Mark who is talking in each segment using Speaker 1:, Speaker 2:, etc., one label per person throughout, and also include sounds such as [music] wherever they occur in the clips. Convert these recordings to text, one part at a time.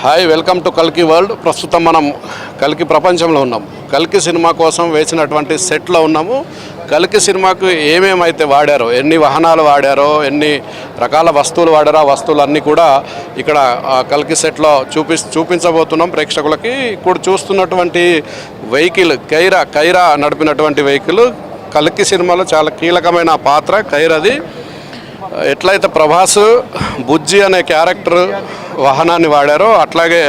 Speaker 1: Hi welcome to కల్కి world. ప్రస్తుతం మనం కల్కి ప్రపంచంలో ఉన్నాం. కల్కి సినిమా కోసం వేసినటువంటి సెట్లో ఉన్నాము. కల్కి సినిమాకు ఏమేమైతే వాడారో ఎన్ని వాహనాలు వాడారో ఎన్ని రకాల వస్తువులు వాడారో ఆ వస్తువులన్నీ కూడా ఇక్కడ కల్కి సెట్లో చూపి చూపించబోతున్నాం ప్రేక్షకులకి. ఇప్పుడు చూస్తున్నటువంటి వెహికల్ కైరా కైరా నడిపినటువంటి వెహికల్ కల్కి సినిమాలో చాలా కీలకమైన పాత్ర కైరది. ఎట్లయితే ప్రభాస్ బుజ్జి అనే క్యారెక్టర్ వాహనాన్ని వాడారో అట్లాగే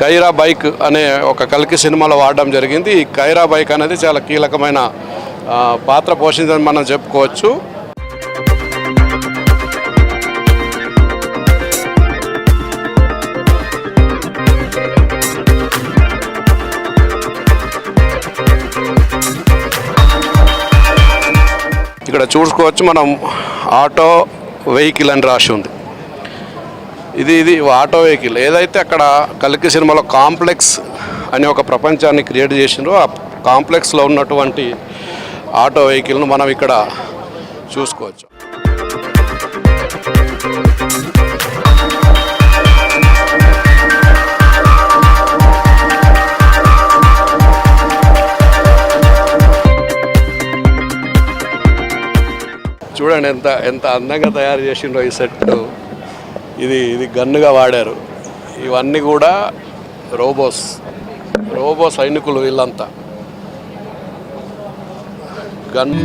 Speaker 1: కైరా బైక్ అనే ఒక కల్కి సినిమాలో వాడడం జరిగింది. ఈ కైరా బైక్ అనేది చాలా కీలకమైన పాత్ర పోషించిందని మనం చెప్పుకోవచ్చు. ఇక్కడ చూసుకోవచ్చు మనం ఆటో వెహికల్ అని రాసి ఉంది. ఇది ఇది ఆటో వెహికల్. ఏదైతే అక్కడ కలికి సినిమాలో కాంప్లెక్స్ అనే ఒక ప్రపంచాన్ని క్రియేట్ చేసిండ్రో ఆ కాంప్లెక్స్లో ఉన్నటువంటి ఆటో వెహికల్ను మనం ఇక్కడ చూసుకోవచ్చు. చూడండి ఎంత ఎంత అందంగా తయారు చేసిండ్రో ఈ సెట్ ఇది ఇది గన్నుగా వాడారు. ఇవన్నీ కూడా రోబోస్ రోబో సైనికులు వీళ్ళంతా. గన్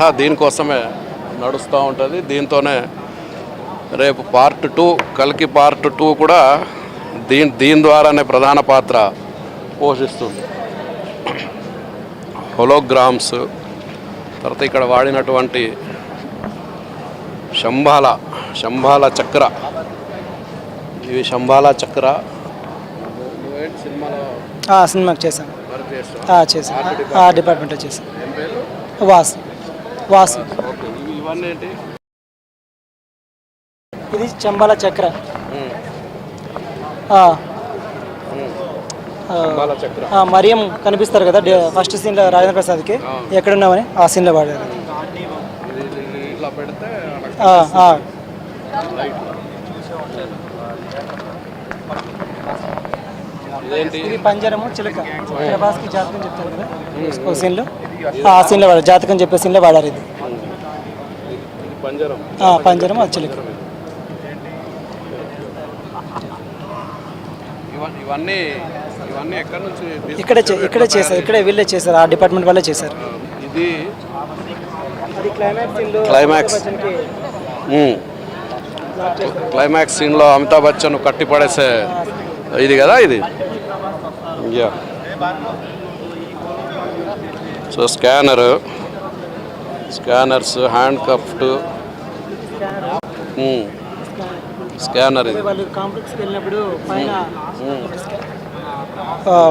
Speaker 1: కథ దీనికోసమే నడుస్తూ ఉంటుంది. దీంతోనే రేపు పార్ట్ టూ కలికి పార్ట్ టూ కూడా దీని దీని ద్వారానే ప్రధాన పాత్ర పోషిస్తుంది. హోలోగ్రామ్స్ తర్వాత ఇక్కడ వాడినటువంటి శంబాల శంబాల చక్ర. ఇవి శంబాల చక్ర.
Speaker 2: సినిమాకి చేశాను. చేశాను. ఆ డిపార్ట్మెంట్లో చేశాను. వాసు. వాసు. ఇది చంబాల చక్ర. మరియం కనిపిస్తారు కదా ఫస్ట్ సీన్లో రాజేంద్ర ప్రసాద్కి. ఎక్కడున్నామని ఆ సీన్లో వాడారు.
Speaker 1: ఇది
Speaker 2: పంజరము చిలక. ప్రభాస్కి జాతకం చెప్తారు కదా సీన్లో. ఆ సీన్లో వాడారు జాతకం చెప్పే సీన్లో వాడారు ఇది
Speaker 1: పంజరం.
Speaker 2: ఆ, పంజరం అది చిలక
Speaker 1: ఇవన్నీ ఇవన్నీ ఎక్కడి నుంచి?
Speaker 2: ఇక్కడే చే- ఇక్కడే చేశారు ఇక్కడే వీళ్ళే చేశారు ఆ డిపార్ట్మెంట్ వాళ్ళే చేశారు.
Speaker 1: ఇది
Speaker 2: క్లైమాక్స్
Speaker 1: క్లైమాక్స్. సీన్లో అమితాబ్ బచ్చన్ కట్టి పడేసే ఇది కదా ఇది? Yeah so scanner. Scanners hand cuffed scanner. ఇది.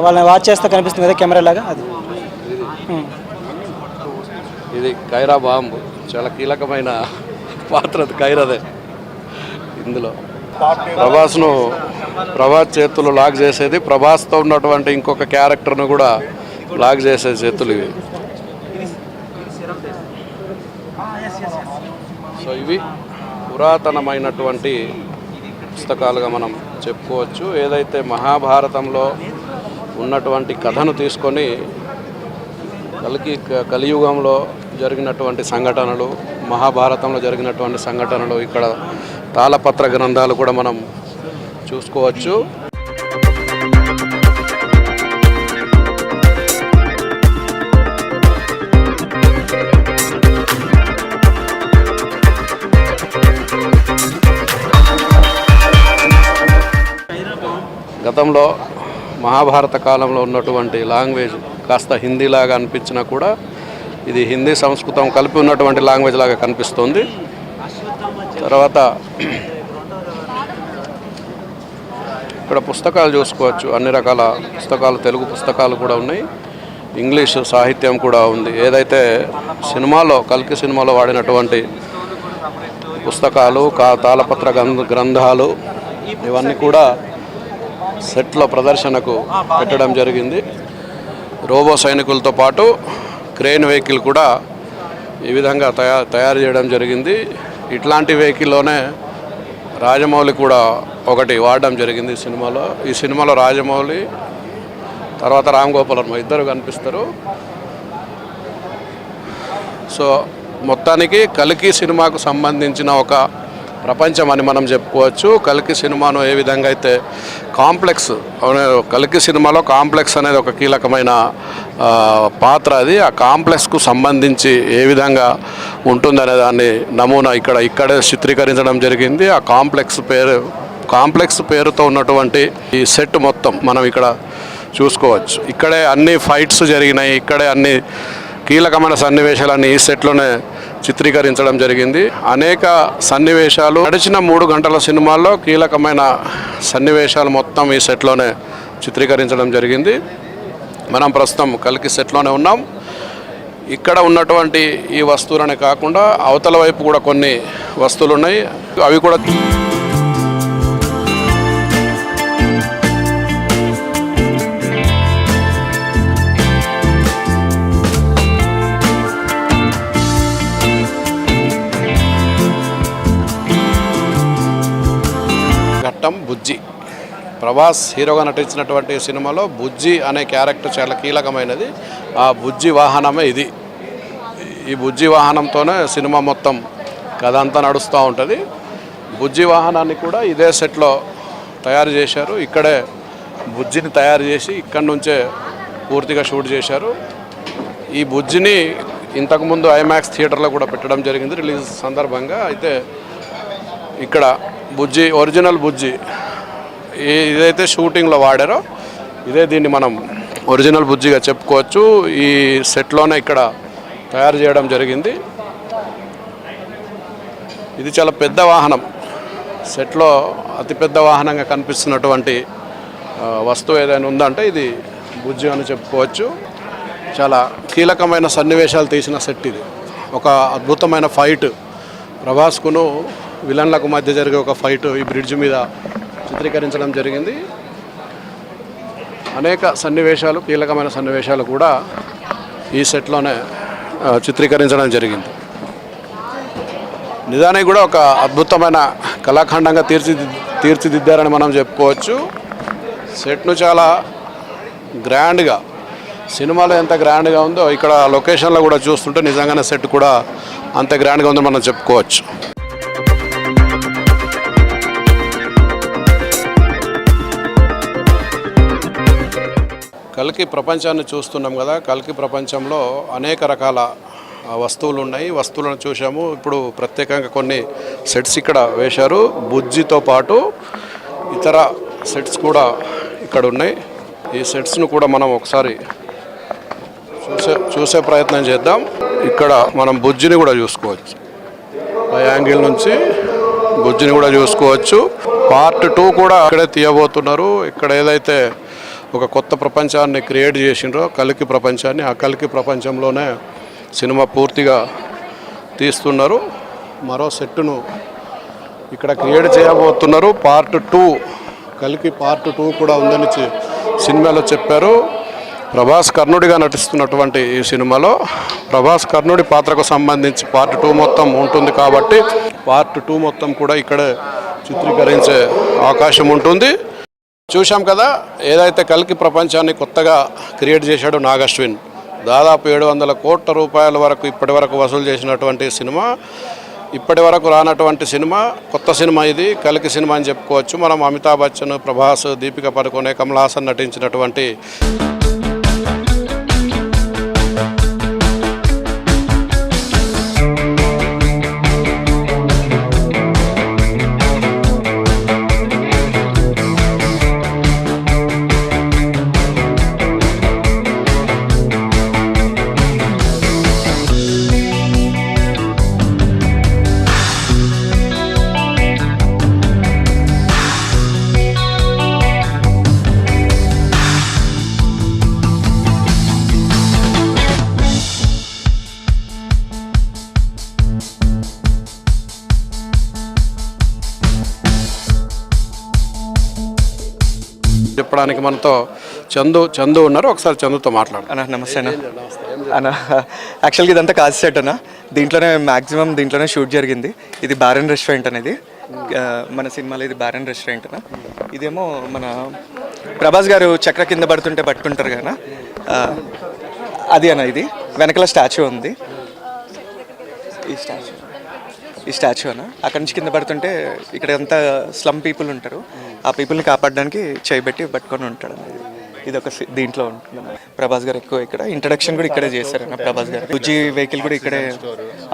Speaker 2: వాళ్ళని వాచ్ చేస్తే కనిపిస్తుంది కదా కెమెరా లాగా అది.
Speaker 1: ఇది కైరా బాంబు. చాలా కీలకమైన పాత్ర అది కైరాదే. ఇందులో. ప్రభాస్ను ప్రభాస్ చేతులు లాక్ చేసేది ప్రభాస్తో ఉన్నటువంటి ఇంకొక క్యారెక్టర్ను కూడా లాక్ చేసే చేతులు ఇవి. సో ఇవి పురాతనమైనటువంటి పుస్తకాలుగా మనం చెప్పుకోవచ్చు. ఏదైతే మహాభారతంలో ఉన్నటువంటి కథను తీసుకొని కలికి కలియుగంలో జరిగినటువంటి సంఘటనలు మహాభారతంలో జరిగినటువంటి సంఘటనలు ఇక్కడ తాళపత్ర గ్రంథాలు కూడా మనం చూసుకోవచ్చు. గతంలో మహాభారత కాలంలో ఉన్నటువంటి లాంగ్వేజ్ కాస్త హిందీలాగా అనిపించినా కూడా ఇది హిందీ సంస్కృతం కలిపి ఉన్నటువంటి లాంగ్వేజ్ లాగా కనిపిస్తుంది. తర్వాత ఇక్కడ పుస్తకాలు చూసుకోవచ్చు. అన్ని రకాల పుస్తకాలు తెలుగు పుస్తకాలు కూడా ఉన్నాయి. ఇంగ్లీష్ సాహిత్యం కూడా ఉంది. ఏదైతే సినిమాలో కల్కి సినిమాలో వాడినటువంటి పుస్తకాలు కా తాళపత్ర గ్రంథాలు ఇవన్నీ కూడా సెట్ల ప్రదర్శనకు పెట్టడం జరిగింది. రోబో సైనికులతో పాటు క్రేన్ వెహికల్ కూడా ఈ విధంగా తయారు తయారు చేయడం జరిగింది. ఇట్లాంటి వెహికల్లోనే రాజమౌళి కూడా ఒకటి వాడడం జరిగింది ఈ సినిమాలో. ఈ సినిమాలో రాజమౌళి తర్వాత రామ్ గోపాల్ వర్మ ఇద్దరు కనిపిస్తారు. సో మొత్తానికి కలికి సినిమాకు సంబంధించిన ఒక ప్రపంచం అని మనం చెప్పుకోవచ్చు. కలికి సినిమాను ఏ విధంగా అయితే కాంప్లెక్స్ కలికి సినిమాలో కాంప్లెక్స్ అనేది ఒక కీలకమైన పాత్ర అది. ఆ కాంప్లెక్స్కు సంబంధించి ఏ విధంగా ఉంటుందనే దాన్ని నమూనా ఇక్కడ ఇక్కడే చిత్రీకరించడం జరిగింది. ఆ కాంప్లెక్స్ పేరు కాంప్లెక్స్ పేరుతో ఉన్నటువంటి ఈ సెట్ మొత్తం మనం ఇక్కడ చూసుకోవచ్చు. ఇక్కడే అన్ని ఫైట్స్ జరిగినాయి. ఇక్కడే అన్ని కీలకమైన సన్నివేశాలన్నీ ఈ సెట్లోనే చిత్రీకరించడం జరిగింది. అనేక సన్నివేశాలు. నడిచిన మూడు గంటల సినిమాల్లో కీలకమైన సన్నివేశాలు మొత్తం ఈ సెట్లోనే చిత్రీకరించడం జరిగింది. మనం ప్రస్తుతం కలికి సెట్లోనే ఉన్నాం. ఇక్కడ ఉన్నటువంటి ఈ వస్తువులనే కాకుండా అవతల వైపు కూడా కొన్ని వస్తువులు ఉన్నాయి అవి కూడా బుజ్జి. ప్రభాస్ హీరోగా నటించినటువంటి సినిమాలో బుజ్జి అనే క్యారెక్టర్ చాలా కీలకమైనది. ఆ బుజ్జి వాహనమే ఇది. ఈ బుజ్జి వాహనంతోనే సినిమా మొత్తం కథ అంతా నడుస్తూ ఉంటుంది. బుజ్జి వాహనాన్ని కూడా ఇదే సెట్లో తయారు చేశారు. ఇక్కడే బుజ్జిని తయారు చేసి ఇక్కడి నుంచే పూర్తిగా షూట్ చేశారు. ఈ బుజ్జిని ఇంతకుముందు ఐమాక్స్ థియేటర్లో కూడా పెట్టడం జరిగింది రిలీజ్ సందర్భంగా. అయితే ఇక్కడ బుజ్జి ఒరిజినల్ బుజ్జి ఇదైతే షూటింగ్లో వాడారో ఇదే దీన్ని మనం ఒరిజినల్ బుజ్జిగా చెప్పుకోవచ్చు. ఈ సెట్లోనే ఇక్కడ తయారు చేయడం జరిగింది. ఇది చాలా పెద్ద వాహనం. సెట్లో అతిపెద్ద వాహనంగా కనిపిస్తున్నటువంటి వస్తువు ఏదైనా ఉందంటే ఇది బుజ్జి అని చెప్పుకోవచ్చు. చాలా కీలకమైన సన్నివేశాలు తీసిన సెట్ ఇది. ఒక అద్భుతమైన ఫైట్. ప్రభాస్కును విలన్లకు మధ్య జరిగే ఒక ఫైట్ ఈ బ్రిడ్జ్ మీద చిత్రీకరించడం జరిగింది. అనేక సన్నివేశాలు కీలకమైన సన్నివేశాలు కూడా ఈ సెట్లోనే చిత్రీకరించడం జరిగింది. నిజానికి కూడా ఒక అద్భుతమైన కళాఖండంగా తీర్చి తీర్చిదిద్దారని మనం చెప్పుకోవచ్చు. సెట్ను చాలా గ్రాండ్గా సినిమాలో ఎంత గ్రాండ్గా ఉందో ఇక్కడ లొకేషన్లో కూడా చూస్తుంటే నిజంగానే సెట్ కూడా అంత గ్రాండ్గా ఉందని మనం చెప్పుకోవచ్చు. కలికి ప్రపంచాన్ని చూస్తున్నాం కదా కల్కి ప్రపంచంలో అనేక రకాల వస్తువులు ఉన్నాయి వస్తువులను చూసాము ఇప్పుడు ప్రత్యేకంగా కొన్ని సెట్స్ ఇక్కడ వేశారు. బుజ్జితో పాటు ఇతర సెట్స్ కూడా ఇక్కడ ఉన్నాయి ఈ సెట్స్ను కూడా మనం ఒకసారి చూసే చూసే ప్రయత్నం చేద్దాం. ఇక్కడ మనం బుజ్జిని కూడా చూసుకోవచ్చు. ఆ యాంగిల్ నుంచి బుజ్జిని కూడా చూసుకోవచ్చు. పార్ట్ టూ కూడా ఇక్కడే తీయబోతున్నారు. ఇక్కడ ఏదైతే ఒక కొత్త ప్రపంచాన్ని క్రియేట్ చేసిండ్రో కలికి ప్రపంచాన్ని ఆ కలికి ప్రపంచంలోనే సినిమా పూర్తిగా తీస్తున్నారు. మరో సెట్టును ఇక్కడ క్రియేట్ చేయబోతున్నారు. పార్ట్ టూ కలికి పార్ట్ టూ కూడా ఉందని సినిమాలో చెప్పారు. ప్రభాస్ కర్ణుడిగా నటిస్తున్నటువంటి ఈ సినిమాలో ప్రభాస్ కర్ణుడి పాత్రకు సంబంధించి పార్ట్ టూ మొత్తం ఉంటుంది కాబట్టి పార్ట్ టూ మొత్తం కూడా ఇక్కడే చిత్రీకరించే అవకాశం ఉంటుంది. చూశాం కదా ఏదైతే కలికి ప్రపంచాన్ని కొత్తగా క్రియేట్ చేశాడో నాగశ్విన్ దాదాపు ఏడు వందల కోట్ల రూపాయల వరకు ఇప్పటి వరకు వసూలు చేసినటువంటి సినిమా ఇప్పటి వరకు రానటువంటి సినిమా కొత్త సినిమా ఇది కలికి సినిమా అని చెప్పుకోవచ్చు. మనం అమితాబ్ బచ్చన్ ప్రభాస్ దీపిక పడుకునే కమల్ హాసన్ నటించినటువంటి చెప్పడానికి మనతో చందు చందు ఉన్నారు. ఒకసారి చందుతో మాట్లాడు
Speaker 3: అన్న నమస్తే అన్న. అన్న యాక్చువల్గా ఇదంతా కాజ్ సెట్ అన్న. దీంట్లోనే మ్యాక్సిమం దీంట్లోనే షూట్ జరిగింది. ఇది బారెన్ రెస్టారెంట్ అనేది మన సినిమాలో ఇది బారెన్ రెస్టారెంట్ అన్న. ఇదేమో మన ప్రభాస్ గారు చక్ర కింద పడుతుంటే పట్టుకుంటారు కదా అది అన్న ఇది. వెనకల స్టాచ్యూ ఉంది. ఈ స్టాచ్యూ ఈ స్టాచ్యూ అన్న అక్కడి నుంచి కింద పడుతుంటే ఇక్కడ అంతా స్లమ్ పీపుల్ ఉంటారు. ఆ పీపుల్ని కాపాడడానికి చేయబెట్టి పట్టుకొని ఉంటాడు ఇది. ఒక దీంట్లో ఉంటుంది ప్రభాస్ గారు ఎక్కువ ఇక్కడ. ఇంట్రడక్షన్ కూడా ఇక్కడే చేశారన్న ప్రభాస్ గారు. ఉజ్జి వెహికల్ కూడా ఇక్కడే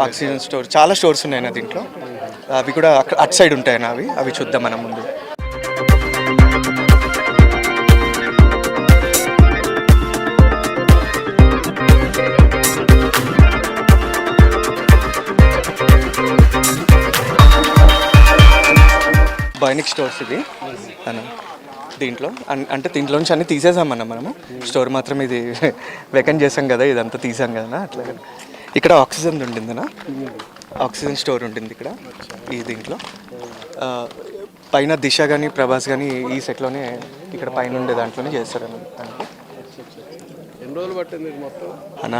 Speaker 3: ఆక్సిజన్ స్టోర్ చాలా స్టోర్స్ ఉన్నాయన్న దీంట్లో. అవి కూడా అక్కడ అటు సైడ్ ఉంటాయన్న అవి. అవి చూద్దాం మనం ముందు. బైనిక్ స్టోర్స్ ఇది. అన్న దీంట్లో. అంటే దీంట్లో నుంచి అన్ని తీసేసామన్న మనము. స్టోర్ మాత్రం ఇది [laughs] వెకెంట్ చేసాం కదా ఇదంతా తీసాం కదా అట్లా. ఇక్కడ ఆక్సిజన్ ఉండిందనా ఆక్సిజన్ స్టోర్ ఉంటుంది ఇక్కడ ఈ దీంట్లో. పైన దిశ కానీ ప్రభాస్ కానీ ఈ సెట్లోనే ఇక్కడ పైన ఉండే దాంట్లోనే చేస్తారు దానికి
Speaker 1: ఎన్ని రోజులు పట్టింది మొత్తం?
Speaker 3: అన్న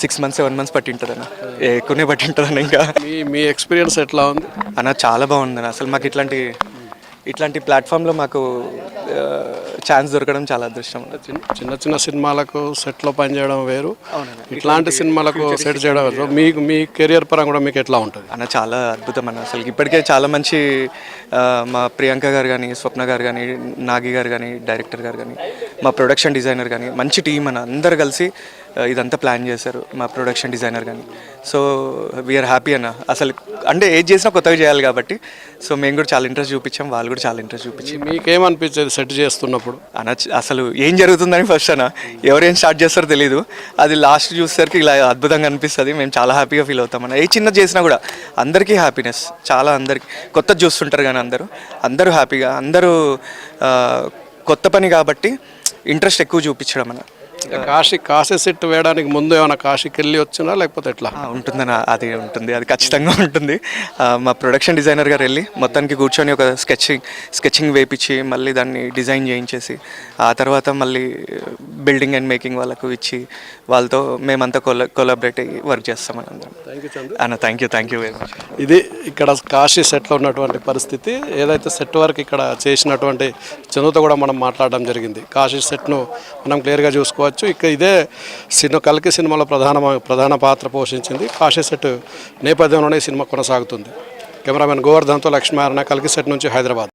Speaker 3: సిక్స్ మంత్స్ సెవెన్ మంత్స్ పట్టి ఉంటుంది అన్న ఎక్కువనే పట్టి ఉంటుంది అన్న ఇంకా.
Speaker 1: మీ మీ ఎక్స్పీరియన్స్ ఎట్లా ఉంది?
Speaker 3: అన్న చాలా బాగుంది అన్న అసలు మాకు ఇట్లాంటి ఇట్లాంటి ప్లాట్ఫామ్లో మాకు ఛాన్స్ దొరకడం చాలా అదృష్టం.
Speaker 1: చిన్న చిన్న సినిమాలకు సెట్లో పనిచేయడం వేరు. ఇట్లాంటి సినిమాలకు సెట్ చేయడం వేరు. మీకు మీ కెరియర్ పరంగా కూడా మీకు ఎట్లా ఉంటుంది?
Speaker 3: అన్న చాలా అద్భుతం అన్న అసలు ఇప్పటికే చాలా మంచి మా ప్రియాంక గారు కానీ స్వప్న గారు కానీ నాగి గారు కానీ డైరెక్టర్ గారు కానీ మా ప్రొడక్షన్ డిజైనర్ కానీ మంచి టీం అన్న అందరు కలిసి ఇదంతా ప్లాన్ చేశారు మా ప్రొడక్షన్ డిజైనర్ కానీ సో వీఆర్ హ్యాపీ అన్న. అసలు అంటే ఏది చేసినా కొత్తగా చేయాలి కాబట్టి సో మేము కూడా చాలా ఇంట్రెస్ట్ చూపించాం వాళ్ళు కూడా చాలా ఇంట్రెస్ట్ చూపించాం
Speaker 1: మీకేమనిపించేది సెట్ చేస్తున్నప్పుడు?
Speaker 3: అన్న చ- అసలు ఏం జరుగుతుందని ఫస్ట్ అన్న. ఎవరేం స్టార్ట్ చేస్తారో తెలియదు అది లాస్ట్ చూసేసరికి ఇలా అద్భుతంగా అనిపిస్తుంది. మేము చాలా హ్యాపీగా ఫీల్ అవుతాం అన్న. ఏ చిన్న చేసినా కూడా అందరికీ హ్యాపీనెస్ చాలా అందరికి. కొత్త చూస్తుంటారు కానీ అందరూ. అందరూ హ్యాపీగా అందరూ కొత్త పని కాబట్టి ఇంట్రెస్ట్ ఎక్కువ చూపించడం అన్న.
Speaker 1: కాశీ కాశీ సెట్ వేయడానికి ముందు ఏమైనా కాశీకి వెళ్ళి వచ్చినా లేకపోతే ఎట్లా?
Speaker 3: ఆ, ఉంటుందన్న అది ఉంటుంది అది ఖచ్చితంగా ఉంటుంది. మా ప్రొడక్షన్ డిజైనర్ గారు వెళ్ళి మొత్తానికి కూర్చొని ఒక స్కెచింగ్ స్కెచింగ్ వేపించి మళ్ళీ దాన్ని డిజైన్ చేయించేసి ఆ తర్వాత మళ్ళీ బిల్డింగ్ అండ్ మేకింగ్ వాళ్ళకు ఇచ్చి వాళ్ళతో మేమంతా కొలా కొలాబరేట్ అయ్యి వర్క్ చేస్తామని అందరం. అన్న thank you thank you very much
Speaker 1: ఇది ఇక్కడ కాశీ సెట్లో ఉన్నటువంటి పరిస్థితి. ఏదైతే సెట్ వర్క్ ఇక్కడ చేసినటువంటి చందుతో కూడా మనం మాట్లాడడం జరిగింది. కాశీ సెట్ను మనం క్లియర్గా చూసుకోవచ్చు. ఇక ఇదే సినిమా కల్కి సినిమాలో ప్రధాన ప్రధాన పాత్ర పోషించింది. కాశీ సెట్ నేపథ్యంలోనే సినిమా కొనసాగుతుంది. కెమెరామెన్ గోవర్ధన్తో లక్ష్మీనారాయణ కల్కి సెట్ నుంచి హైదరాబాద్.